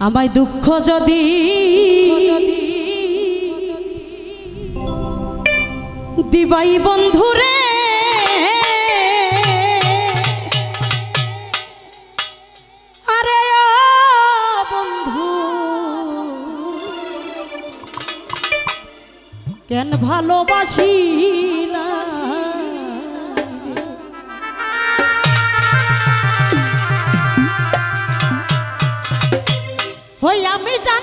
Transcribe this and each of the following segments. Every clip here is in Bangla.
আমায় দুঃখ যদি দিবাই বন্ধুরে আরে বন্ধু কেন ভালোবাসি না? a.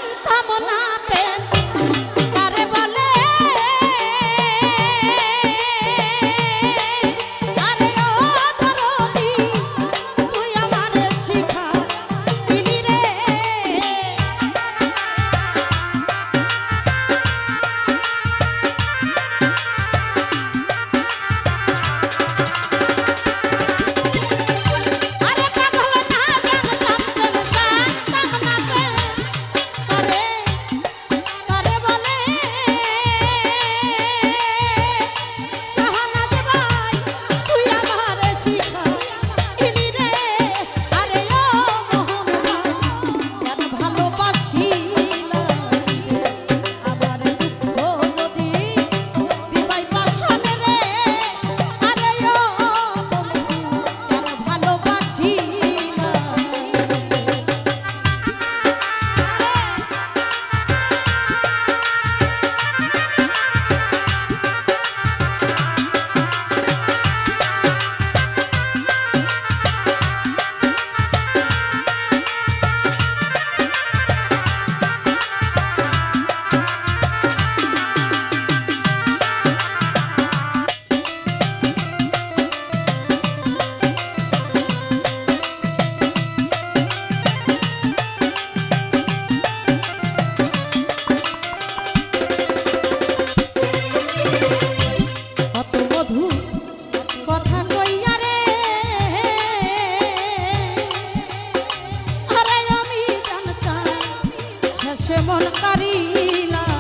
সে মন কারিলা